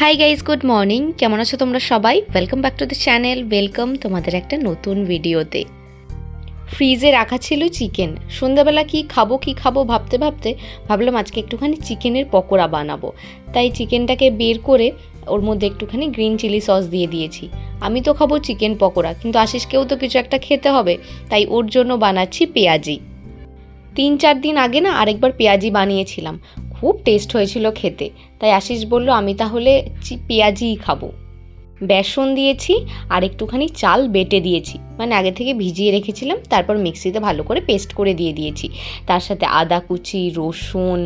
Hi guys good morning কেমন আছো তোমরা সবাই? Welcome back to the channel welcome তোমাদের একটা নতুন ভিডিওতে ফ্রিজে রাখা ছিল চিকেন সন্ধ্যাবেলা কি খাব কি খাব ভাবতে ভাবতে ভাবলাম আজকে একটুখানি চিকেনের পকোড়া বানাবো। তাই চিকেনটাকে বের করে ওর মধ্যে একটুখানি গ্রিন চিলি সস দিয়ে দিয়েছি। আমি তো খাব চিকেন পকোড়া, কিন্তু আশিসকেও তো কিছু একটা খেতে হবে, তাই ওর জন্য বানাচ্ছি পেঁয়াজি। তিন চার দিন আগে না আরেকবার পেঁয়াজি বানিয়েছিলাম। খুব টেস্ট হয়েছিল খেতে। তাই আশিস বলল, আমি তাহলে পেঁয়াজিই খাব। বেসন দিয়েছি আর একটুখানি চাল বেটে দিয়েছি। মানে আগে থেকে ভিজিয়ে রেখেছিলাম, তারপর মিক্সিতে ভালো করে পেস্ট করে দিয়ে দিয়েছি। তার সাথে আদা, কুচি, রসুন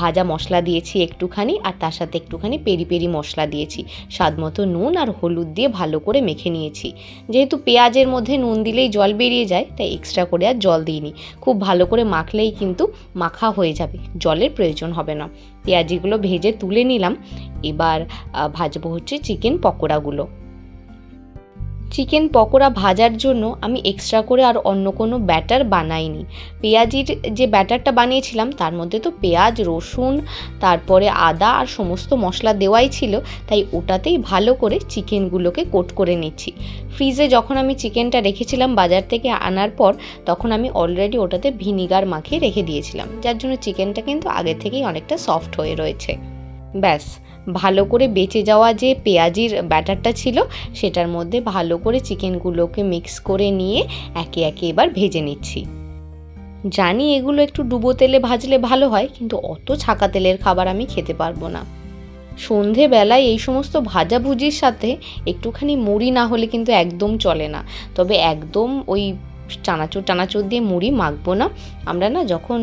ভাজা মশলা দিয়েছি একটুখানি, আর তার সাথে একটুখানি পেরি পেরি মশলা দিয়েছি। স্বাদ মতো নুন আর হলুদ দিয়ে ভালো করে মেখে নিয়েছি। যেহেতু পেঁয়াজের মধ্যে নুন দিলেই জল বেরিয়ে যায়, তাই এক্সট্রা করে আর জল দিইনি। খুব ভালো করে মাখলেই কিন্তু মাখা হয়ে যাবে, জলের প্রয়োজন হবে না। পেঁয়াজিগুলো ভেজে তুলে নিলাম, এবার ভাজবো হচ্ছে চিকেন পকোড়াগুলো। চিকেন পকোড়া ভাজার জন্য আমি এক্সট্রা করে আর অন্য কোনো ব্যাটার বানাইনি। পেঁয়াজির যে ব্যাটারটা বানিয়েছিলাম, তার মধ্যে তো পেঁয়াজ, রসুন, তারপরে আদা আর সমস্ত মশলা দেওয়াই ছিল, তাই ওটাতেই ভালো করে চিকেনগুলোকে কোট করে নিচ্ছি। ফ্রিজে যখন আমি চিকেনটা রেখেছিলাম বাজার থেকে আনার পর, তখন আমি অলরেডি ওটাতে ভিনিগার মাখিয়ে রেখে দিয়েছিলাম, যার জন্য চিকেনটা কিন্তু আগে থেকেই অনেকটা সফট হয়ে রয়েছে। ব্যাস। ভালো করে বেঁচে যাওয়া যে পেঁয়াজির ব্যাটারটা ছিল, সেটার মধ্যে ভালো করে চিকেনগুলোকে মিক্স করে নিয়ে একে একে এবার ভেজে নিচ্ছি। জানি এগুলো একটু ডুবো তেলে ভাজলে ভালো হয়, কিন্তু অত ছাকা তেলের খাবার আমি খেতে পারব না। সন্ধেবেলায় এই সমস্ত ভাজাভুজির সাথে একটুখানি মুড়ি না হলে কিন্তু একদম চলে না। তবে একদম ওই চানাচুর, টানাচুর দিয়ে মুড়ি মাখবো না। আমরা না যখন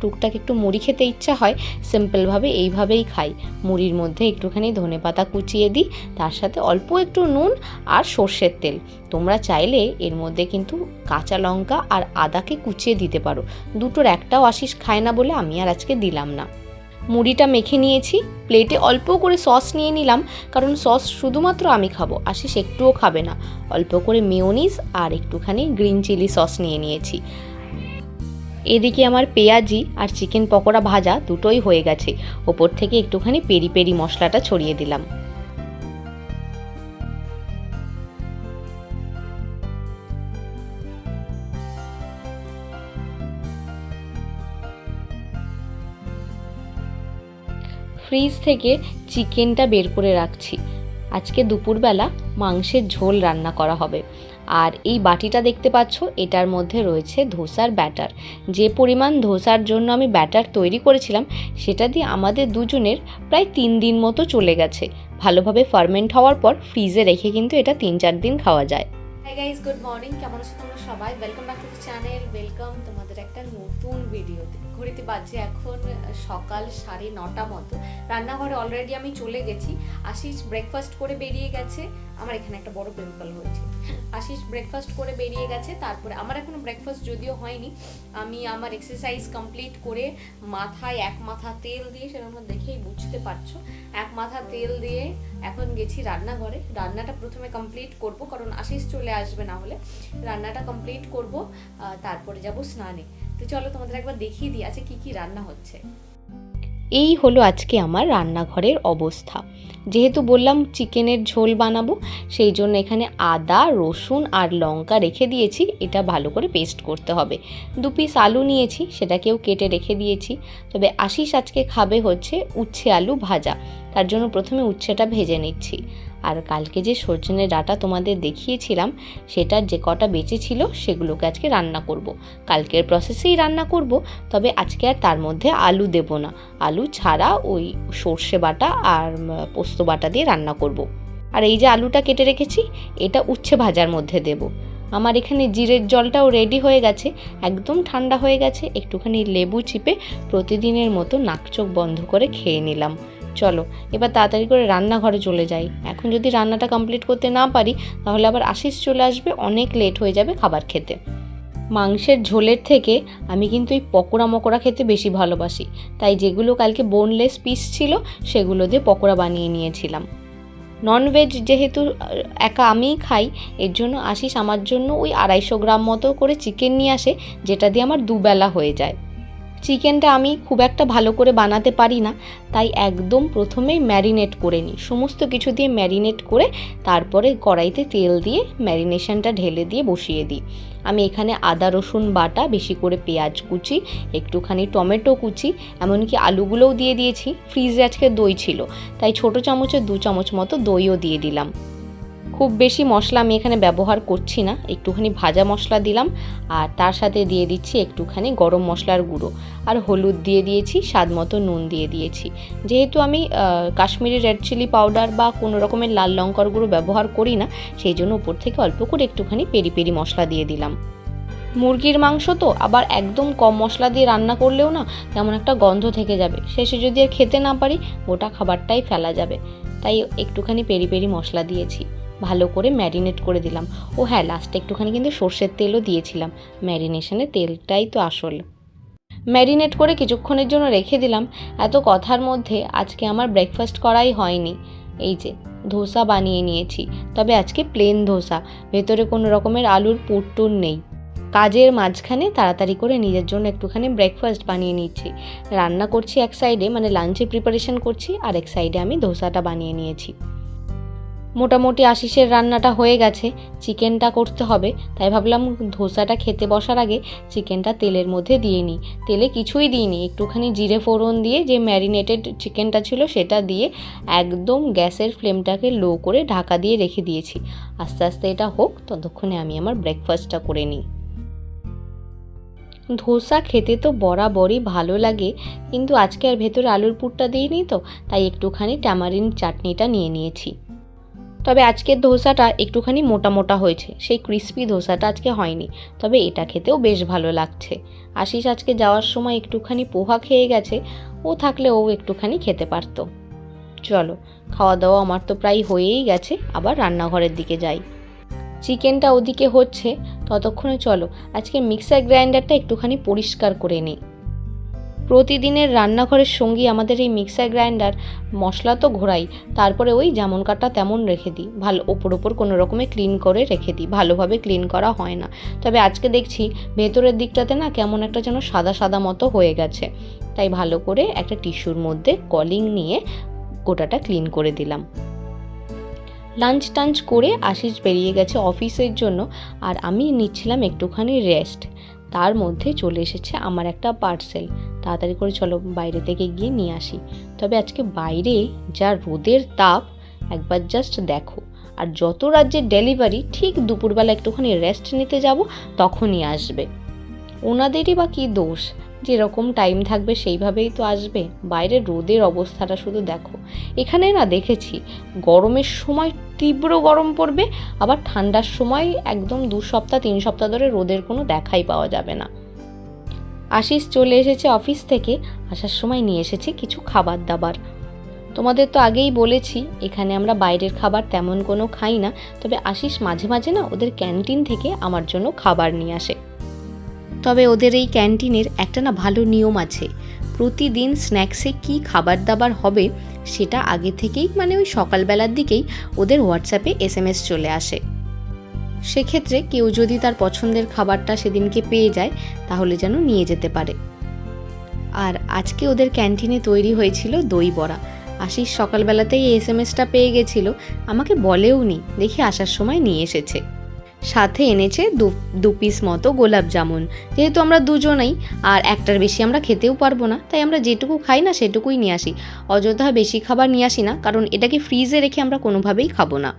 টুকটাক একটু মুড়ি খেতে ইচ্ছা হয়, সিম্পলভাবে এইভাবেই খাই। মুড়ির মধ্যে একটুখানি ধনে পাতা কুচিয়ে দিই, তার সাথে অল্প একটু নুন আর সর্ষের তেল। তোমরা চাইলে এর মধ্যে কিন্তু কাঁচা লঙ্কা আর আদাকে কুচিয়ে দিতে পারো। দুটোর একটাও আশিস খায় না বলে আমি আর আজকে দিলাম না। মুড়িটা মেখে নিয়েছি প্লেটে অল্প করে সস নিয়ে নিলাম, কারণ সস শুধুমাত্র আমি খাব, আশিস একটুও খাবে না। অল্প করে মেয়োনিজ আর একটুখানি গ্রিন চিলি সস নিয়ে নিয়েছি। এদিকে আমার পেঁয়াজি আর চিকেন পকোড়া ভাজা দুটোই হয়ে গেছে। ওপর থেকে একটুখানি পেরি পেরি মশলাটা ছড়িয়ে দিলাম। ফ্রিজ থেকে চিকেনটা বের করে রাখছি। আজকে দুপুরবেলা মাংসের ঝোল রান্না করা হবে। আর এই বাটিটা দেখতে পাচ্ছ, এটার মধ্যে রয়েছে ধোসার ব্যাটার। যে পরিমাণ ধোসার জন্য আমি ব্যাটার তৈরি করেছিলাম, সেটা দিয়ে আমাদের দুজনের প্রায় তিন দিন মতো চলে গেছে। ভালোভাবে ফার্মেন্ট হওয়ার পর ফ্রিজে রেখে কিন্তু এটা তিন চার দিন খাওয়া যায়। হাই গাইস গুড মর্নিং কেমন আছো তোমরা সবাই? Welcome back to the channel welcome তোমাদের একটা নতুন ভিডিওতে ঘড়িতে বাজে এখন সকাল সাড়ে নটা মতো। রান্নাঘরে অলরেডি আমি চলে গেছি। আশিস ব্রেকফাস্ট করে বেরিয়ে গেছে। আমার এখানে একটা বড় পিম্পল হয়েছে। আশিস ব্রেকফাস্ট করে বেরিয়ে গেছে, তারপরে আমার এখনও ব্রেকফাস্ট যদিও হয়নি, আমি আমার এক্সারসাইজ কমপ্লিট করে মাথায় এক মাথা তেল দিয়ে, সেটা তোমরা দেখেই বুঝতে পারছ, এক মাথা তেল দিয়ে এখন গেছি রান্নাঘরে। রান্নাটা প্রথমে কমপ্লিট করব, কারণ আশিস চলে আসবে না হলে। রান্নাটা কমপ্লিট করব তারপরে যাব স্নানে। তো চলো তোমাদের একবার দেখিয়ে দিই আছে কি কি রান্না হচ্ছে। এই হলো আজকে আমার রান্নাঘরের অবস্থা। যেহেতু বললাম চিকেনের ঝোল বানাবো, সেই জন্য এখানে আদা, রসুন আর লঙ্কা রেখে দিয়েছি। এটা ভালো করে পেস্ট করতে হবে। দু পিস আলু নিয়েছি, সেটাকেও কেটে রেখে দিয়েছি। তবে আশিস আজকে খাবে হচ্ছে উচ্ছে আলু ভাজা। তার জন্য প্রথমে উচ্ছেটা ভেজে নিচ্ছি। আর কালকে যে সজনে ডাটা তোমাদের দেখিয়েছিলাম, সেটার যে কটা বেঁচে ছিল, সেগুলোকে আজকে রান্না করব। কালকের প্রসেসেই রান্না করব, তবে আজকে আর তার মধ্যে আলু দেব না আলু ছাড়া ওই সর্ষে বাটা আর পোস্ত বাটা দিয়ে রান্না করব। আর এই যে আলুটা কেটে রেখেছি, এটা উচ্ছে ভাজার মধ্যে দেব আমার এখানে জিরের জলটাও রেডি হয়ে গেছে, একদম ঠান্ডা হয়ে গেছে, একটুখানি লেবু চিপে প্রতিদিনের মতো নাক চোখ বন্ধ করে খেয়ে নিলাম চলো, এবার তাড়াতাড়ি করে রান্নাঘরে চলে যাই। এখন যদি রান্নাটা কমপ্লিট করতে না পারি, তাহলে আবার আশিস চলে আসবে, অনেক লেট হয়ে যাবে খাবার খেতে। মাংসের ঝোলের থেকে আমি কিন্তু এই পকোড়া মকোড়া খেতে বেশি ভালোবাসি। তাই যেগুলো কালকে বোনলেস পিস ছিল, সেগুলো দিয়ে পকোড়া বানিয়ে নিয়েছিলাম। ননভেজ যেহেতু একা আমিই খাই, এর জন্য আশিস আমার জন্য ওই আড়াইশো গ্রাম মতো করে চিকেন নিয়ে আসে, যেটা দিয়ে আমার দুবেলা হয়ে যায়। চিকেনটা আমি খুব একটা ভালো করে বানাতে পারি না। তাই একদম প্রথমেই ম্যারিনেট করে নিই। সমস্ত কিছু দিয়ে ম্যারিনেট করে তারপরে কড়াইতে তেল দিয়ে ম্যারিনেশনটা ঢেলে দিয়ে বসিয়ে দিই। আমি এখানে আদা, রসুন বাটা, বেশি করে পেঁয়াজ কুচি, একটুখানি টমেটো কুচি, এমনকি আলুগুলোও দিয়ে দিয়েছি। ফ্রিজে আজকে দই ছিল, তাই ছোট চামচে দু চামচ মতো দইও দিয়ে দিলাম। খুব বেশি মশলা আমি এখানে ব্যবহার করছি না। একটুখানি ভাজা মশলা দিলাম আর তার সাথে দিয়ে দিচ্ছি একটুখানি গরম মশলার গুঁড়ো। আর হলুদ দিয়ে দিয়েছি, স্বাদ মতো নুন দিয়ে দিয়েছি। যেহেতু আমি কাশ্মীরি রেড চিলি পাউডার বা কোনো রকমের লাল লঙ্কার গুঁড়ো ব্যবহার করি না, সেই জন্য উপর থেকে অল্প করে একটুখানি পেরি পেরি মশলা দিয়ে দিলাম। মুরগির মাংস তো আবার একদম কম মশলা দিয়ে রান্না করলেও না কেমন একটা গন্ধ থেকে যাবে। শেষে যদি আর খেতে না পারি, গোটা খাবারটাই ফেলা যাবে। তাই একটুখানি পেরি পেরি মশলা দিয়েছি। ভালো করে ম্যারিনেট করে দিলাম। ও হ্যাঁ লাস্টে একটুখানি কিন্তু সর্ষের তেলও দিয়েছিলাম। ম্যারিনেশনে তেলটাই তো আসল। ম্যারিনেট করে কিছুক্ষণের জন্য রেখে দিলাম। এত কথার মধ্যে আজকে আমার ব্রেকফাস্ট করাই হয়নি। এই যে, ধোসা বানিয়ে নিয়েছি। তবে আজকে প্লেন ধোসা। ভেতরে কোনো রকমের আলুর পুরটুর নেই। কাজের মাঝখানে তাড়াতাড়ি করে নিজের জন্য একটুখানি ব্রেকফাস্ট বানিয়ে নিচ্ছি। রান্না করছি এক সাইডে মানে লাঞ্চে প্রিপারেশন করছি, আর এক সাইডে আমি ধোসাটা বানিয়ে নিয়েছি। মোটামুটি আশিসের রান্নাটা হয়ে গেছে। চিকেনটা করতে হবে। তাই ভাবলাম ধোসাটা খেতে বসার আগে চিকেনটা তেলের মধ্যে দিয়ে নিই। তেলে কিছুই দিইনি। একটুখানি জিরে ফোড়ন দিয়ে যে ম্যারিনেটেড চিকেনটা ছিল সেটা দিয়ে একদম গ্যাসের ফ্লেমটাকে লো করে ঢাকা দিয়ে রেখে দিয়েছি। আস্তে আস্তে এটা হোক, ততক্ষণে আমি আমার ব্রেকফাস্টটা করে নিই। ধোসা খেতে তো বরাবরই ভালো লাগে, কিন্তু আজকে আর ভেতরে আলুর পুরটা দিইনি তো, তাই একটুখানি ট্যামারিন চাটনিটা নিয়ে নিয়েছি। তবে আজকের ধোসাটা একটুখানি মোটা মোটা হয়েছে। সেই ক্রিস্পি ধোসাটা আজকে হয়নি। তবে এটা খেতেও বেশ ভালো লাগছে। আশিস আজকে যাওয়ার সময় একটুখানি পোহা খেয়ে গেছে। ও থাকলে ও একটুখানি খেতে পারতো। চলো খাওয়া দাওয়া আমার তো প্রায় হয়েই গেছে। আবার রান্নাঘরের দিকে যাই। চিকেনটা ওদিকে হচ্ছে। ততক্ষণে চলো, আজকে মিক্সার গ্রাইন্ডারটা একটুখানি পরিষ্কার করে নিই। প্রতিদিনের রান্নাঘরের সঙ্গী আমাদের এই মিক্সার গ্রাইন্ডার, মশলা তো ঘোরাই, তারপরে ওই যেমন কাটা তেমন রেখে দিই। ভালো, ওপর ওপর কোনো রকমে ক্লিন করে রেখে দিই, ভালোভাবে ক্লিন করা হয় না। তবে আজকে দেখছি ভেতরের দিকটাতে না কেমন একটা যেন সাদা সাদা মতো হয়ে গেছে। তাই ভালো করে একটা টিস্যুর মধ্যে কলিং নিয়ে গোটাটা ক্লিন করে দিলাম। লাঞ্চ টাঞ্চ করে আশিস বেরিয়ে গেছে অফিসের জন্য, আর আমি নিচ্ছিলাম একটুখানি রেস্ট তার মধ্যে চলে এসেছে আমার একটা পার্সেল তাড়াতাড়ি করে চলো, বাইরে থেকে গিয়ে নিয়ে আসি। তবে আজকে বাইরে যা রোদের তাপ, একবার জাস্ট দেখো। আর যত রাজ্যের ডেলিভারি ঠিক দুপুরবেলা একটুখানি রেস্ট নিতে যাব, তখনই আসবে। ওনাদেরই বা কী দোষ? যেরকম টাইম থাকবে সেইভাবেই তো আসবে। বাইরে রোদের অবস্থাটা শুধু দেখো। এখানে না দেখেছি, গরমের সময় তীব্র গরম পড়বে, আবার ঠান্ডার সময় একদম দু সপ্তাহ, তিন সপ্তাহ ধরে রোদের কোনো দেখাই পাওয়া যাবে না। আশিস চলে এসেছে অফিস থেকে, আসার সময় নিয়ে এসেছে কিছু খাবার দাবার। তোমাদের তো আগেই বলেছি, এখানে আমরা বাইরের খাবার তেমন কোনো খাই না, তবে আশিস মাঝে মাঝে না ওদের ক্যান্টিন থেকে আমার জন্য খাবার নিয়ে আসে। তবে ওদের এই ক্যান্টিনের একটা না ভালো নিয়ম আছে। প্রতিদিন স্ন্যাক্সে কি খাবার দাবার হবে সেটা আগে থেকেই মানে ওই সকালবেলার দিকেই ওদের হোয়াটসঅ্যাপে এস এম এস চলে আসে। সেক্ষেত্রে কেউ যদি তার পছন্দের খাবারটা সেদিনকে পেয়ে যায়, তাহলে যেন নিয়ে যেতে পারে। আর আজকে ওদের ক্যান্টিনে তৈরি হয়েছিল দই বড়া। আশিস সকালবেলাতেই এস এম এসটা পেয়ে গেছিল। আমাকে বলেও নি দেখি আসার সময় নিয়ে এসেছে। সাথে এনেছে দু দু পিস মতো গোলাপ জামুন। যেহেতু আমরা দুজনেই, আর একটার বেশি আমরা খেতেও পারব না, তাই আমরা যেটুকু খাই না সেটুকুই নিয়ে আসি। অযথা বেশি খাবার নিয়ে আসি না, কারণ এটাকে ফ্রিজে রেখে আমরা কোনোভাবেই খাব না।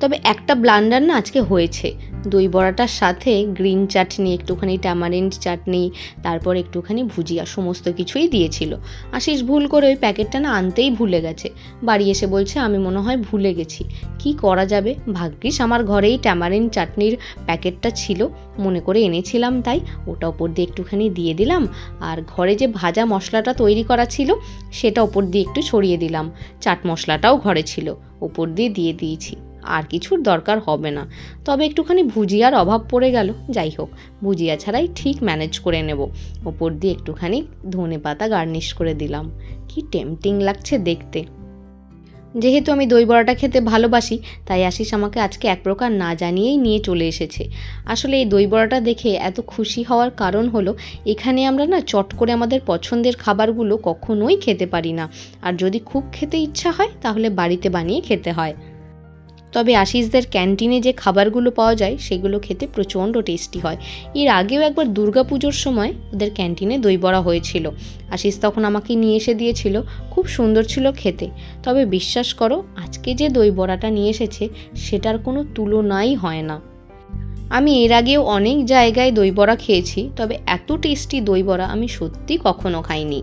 তবে একটা ব্লান্ডার না আজকে হয়েছে। দই বড়াটার সাথে গ্রিন চাটনি, একটুখানি ট্যামারিন্ড চাটনি, তারপর একটুখানি ভুজিয়া, সমস্ত কিছুই দিয়েছিল। আশিস ভুল করে ওই প্যাকেটটা না আনতেই ভুলে গেছে। বাড়ি এসে বলছে, আমি মনে হয় ভুলে গেছি। কি করা যাবে? ভাগ্যিস আমার ঘরেই ট্যামারিন চাটনির প্যাকেটটা ছিল। মনে করে এনেছিলাম তাই। ওটা ওপর দিয়ে একটুখানি দিয়ে দিলাম। আর ঘরে যে ভাজা মশলাটা তৈরি করা ছিল, সেটা ওপর দিয়ে একটু ছড়িয়ে দিলাম। চাট মশলাটাও ঘরে ছিল। ওপর দিয়ে দিয়ে দিয়েছি। আর কিছুর দরকার হবে না। তবে একটুখানি ভুজিয়ার অভাব পড়ে গেল। যাই হোক, ভুজিয়া ছাড়াই ঠিক ম্যানেজ করে নেব। ওপর দিয়ে একটুখানি ধনে পাতা গার্নিশ করে দিলাম। কি টেম্পটিং লাগছে দেখতে। যেহেতু আমি দই বড়াটা খেতে ভালোবাসি, তাই আশিস আমাকে আজকে এক প্রকার না জানিয়েই নিয়ে চলে এসেছে। আসলে এই দই বড়াটা দেখে এত খুশি হওয়ার কারণ হলো, এখানে আমরা না চট করে আমাদের পছন্দের খাবারগুলো কখনোই খেতে পারি না। আর যদি খুব খেতে ইচ্ছা হয়, তাহলে বাড়িতে বানিয়ে খেতে হয়। তবে আশিসদের ক্যান্টিনে যে খাবারগুলো পাওয়া যায়, সেগুলো খেতে প্রচণ্ড টেস্টি হয়। এর আগেও একবার দুর্গাপুজোর সময় ওদের ক্যান্টিনে দই বড়া হয়েছিল। আশিস তখন আমাকে নিয়ে এসে দিয়েছিল, খুব সুন্দর ছিল খেতে। তবে বিশ্বাস করো, আজকে যে দই বড়াটা নিয়ে এসেছে, সেটার কোনো তুলনাই হয় না। আমি এর আগেও অনেক জায়গায় দই বড়া খেয়েছি, তবে এত টেস্টি দই বড়া আমি সত্যি কখনো খাইনি।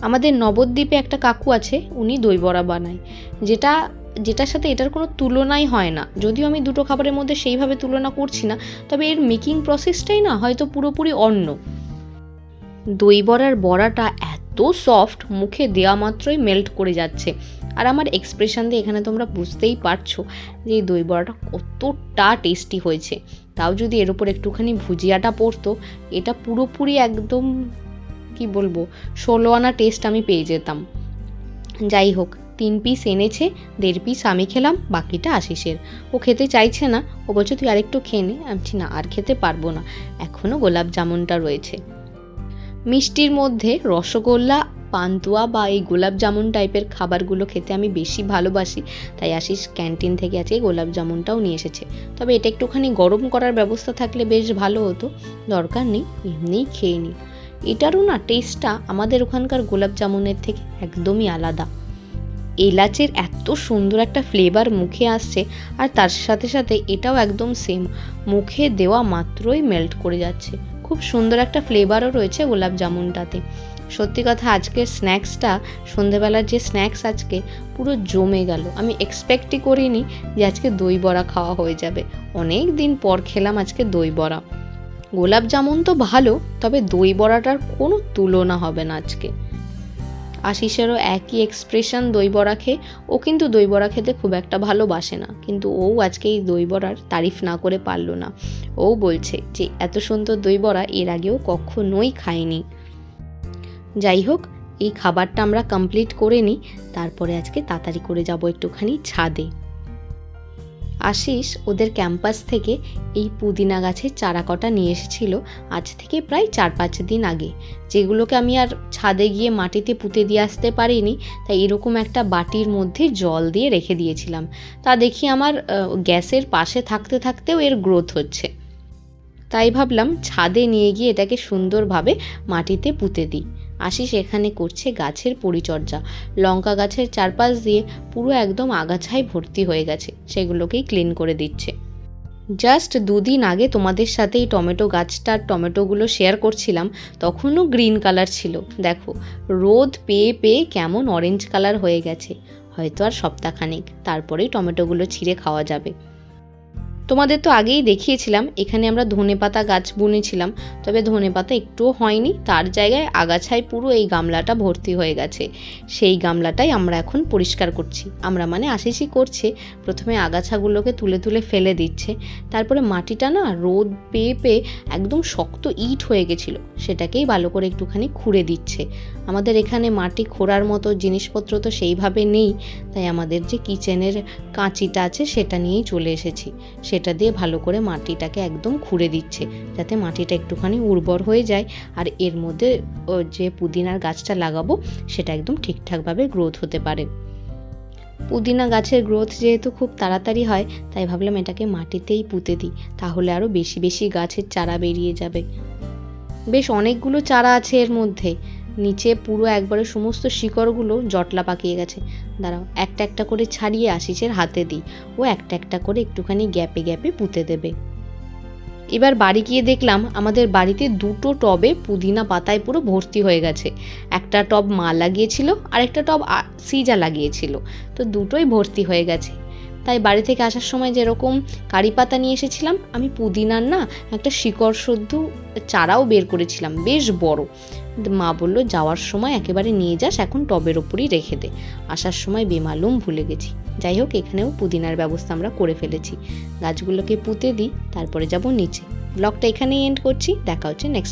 আমাদের নবদ্বীপে একটা কাকু আছে, উনি দই বড়া বানায়। যেটা যেটার সাথে এটার কোনো তুলনাই হয় না। যদিও আমি দুটো খাবারের মধ্যে সেইভাবে তুলনা করছি না, তবে এর মেকিং প্রসেসটাই না, হয়তো পুরোপুরি অন্য। দই বড়ার বড়াটা এত সফট মুখে দেওয়া মাত্রই মেল্ট করে যাচ্ছে। আর আমার এক্সপ্রেশন দিয়ে এখানে তোমরা বুঝতেই পারছ যে এই দই বড়াটা কতটা টেস্টি হয়েছে। তাও যদি এর উপর একটুখানি ভুজিয়াটা পড়তো, এটা পুরোপুরি একদম, কি বলব, ষোলো আনা টেস্ট আমি পেয়ে যেতাম। যাই হোক তিন পিস এনেছে, দেড় পিস আমি খেলাম, বাকিটা আশিসের। ও খেতে চাইছে না, ও বলছে, তুই আরেকটু খেয়ে নে। আমি না, আর খেতে পারব না। এখনও গোলাপ জামুনটা রয়েছে। মিষ্টির মধ্যে রসগোল্লা, পান্তুয়া বা এই গোলাপ জামুন টাইপের খাবারগুলো খেতে আমি বেশি ভালোবাসি। তাই আশিস ক্যান্টিন থেকে আজকে গোলাপ জামুনটাও নিয়ে এসেছে। তবে এটা একটুখানি গরম করার ব্যবস্থা থাকলে বেশ ভালো হতো। দরকার নেই, এমনিই খেয়ে নিই এটারও না টেস্টটা আমাদের ওখানকার গোলাপ জামুনের থেকে একদমই আলাদা। এলাচের এত সুন্দর একটা ফ্লেভার মুখে আসছে আর তার সাথে সাথে এটাও একদম সেম মুখে দেওয়া মাত্রই মেল্ট করে যাচ্ছে। খুব সুন্দর একটা ফ্লেভারও রয়েছে গোলাপ জামুনটাতে। সত্যি কথা, আজকের স্ন্যাক্সটা সন্ধেবেলার যে স্ন্যাক্স আজকে, পুরো জমে গেল। আমি এক্সপেক্টই করিনি যে আজকে দই বড়া খাওয়া হয়ে যাবে। অনেক দিন পর খেলাম আজকে দই বড়া। গোলাপ জামুন তো ভালো, তবে দই বড়াটার কোনো তুলনা হবে না আজকে। আশিসেরও একই এক্সপ্রেশন দইবড়া খেয়ে, ও কিন্তু দইবড়া খেতে খুব একটা ভালোবাসে না। কিন্তু ও আজকে এই দই বড়ার তারিফ না করে পারল না। ও বলছে যে, এত সুন্দর দইবড়া এর আগেও কখনোই খায়নি যাই হোক, এই খাবারটা আমরা কমপ্লিট করে নিই। তারপরে আজকে তাড়াতাড়ি করে যাব একটুখানি ছাদে। আশিস ওদের ক্যাম্পাস থেকে এই পুদিনা গাছের চারা কটা নিয়ে এসেছিল আজ থেকে প্রায় চার পাঁচ দিন আগে। যেগুলোকে আমি আর ছাদে গিয়ে মাটিতে পুঁতে দিয়ে আসতে পারিনি, তাই এরকম একটা বাটির মধ্যে জল দিয়ে রেখে দিয়েছিলাম। তা দেখি আমার গ্যাসের পাশে থাকতে থাকতেও এর গ্রোথ হচ্ছে। তাই ভাবলাম ছাদে নিয়ে গিয়ে এটাকে সুন্দরভাবে মাটিতে পুঁতে দিই। আশিস এখানে করছে গাছের পরিচর্যা। লঙ্কা গাছের চারপাশ দিয়ে পুরো একদম আগাছায় ভর্তি হয়ে গেছে, সেগুলোকেই ক্লিন করে দিচ্ছে। জাস্ট দুদিন আগে তোমাদের সাথে এই টমেটো গাছটার টমেটোগুলো শেয়ার করছিলাম, তখনও গ্রিন কালার ছিল। দেখো, রোদ পেয়ে পেয়ে কেমন অরেঞ্জ কালার হয়ে গেছে। হয়তো আর সপ্তাহখানেক, তারপরেই টমেটোগুলো ছিঁড়ে খাওয়া যাবে। তোমাদের তো আগেই দেখিয়েছিলাম, এখানে আমরা ধনেপাতা গাছ বুনেছিলাম, তবে ধনেপাতা একটুও হয়নি, তার জায়গায় আগাছায় পুরো এই গামলাটা ভর্তি হয়ে গেছে। সেই গামলাটাই আমরা এখন পরিষ্কার করছি। আমরা মানে আশিসই করছে, প্রথমে আগাছাগুলোকে তুলে তুলে ফেলে দিচ্ছে, তারপরে মাটিটা না রোদ পেয়ে পেয়ে একদম শক্ত ইট হয়ে গেছিল, সেটাকেই ভালো করে একটুখানি খুঁড়ে দিচ্ছে। আমাদের এখানে মাটি খোঁড়ার মতো জিনিসপত্র তো সেইভাবে নেই, তাই আমাদের যে কিচেনের কাঁচিটা আছে সেটা নিয়েই চলে এসেছি। সেটা দিয়ে ভালো করে মাটিটাকে একদম খুঁড়ে দিচ্ছে, যাতে মাটিটা একটুখানি উর্বর হয়ে যায়। আর এর মধ্যে যে পুদিনার গাছটা লাগাবো, সেটা একদম ঠিকঠাকভাবে গ্রোথ হতে পারে। পুদিনা গাছের গ্রোথ যেহেতু খুব তাড়াতাড়ি হয়, তাই ভাবলাম এটাকে মাটিতেই পুঁতে দিই, তাহলে আরও বেশি বেশি গাছের চারা বেরিয়ে যাবে। বেশ অনেকগুলো চারা আছে এর মধ্যে। নিচে পুরো একবারে সমস্ত শিকড়গুলো জটলা পাকিয়ে গেছে। দাঁড়াও, একটা একটা করে ছাড়িয়ে আশিসের হাতে দিই। ও একটা একটা করে একটুখানি গ্যাপে গ্যাপে পুঁতে দেবে। এবার বাড়ি গিয়ে দেখলাম আমাদের বাড়িতে দুটো টবে পুদিনা পাতায় পুরো ভর্তি হয়ে গেছে। একটা টব মা লাগিয়েছিল আর একটা টব সিজা লাগিয়েছিল। তো দুটোই ভর্তি হয়ে গেছে। তাই বাড়ি থেকে আসার সময় যেরকম কারি পাতা নিয়ে এসেছিলাম, আমি পুদিনার না একটা শিকড় শুদ্ধ চারাও বের করেছিলাম, বেশ বড়। মা বলল, যাওয়ার সময় একেবারে নিয়ে যাস, এখন টবের ওপরই রেখে দে। আসার সময় বেমালুম ভুলে গেছি। যাই হোক, এখানেও পুদিনার ব্যবস্থা আমরা করে ফেলেছি। গাছগুলোকে পুঁতে দিই, তারপরে যাব নিচে। ব্লগটা এখানেই এন্ড করছি। দেখা হচ্ছে নেক্সট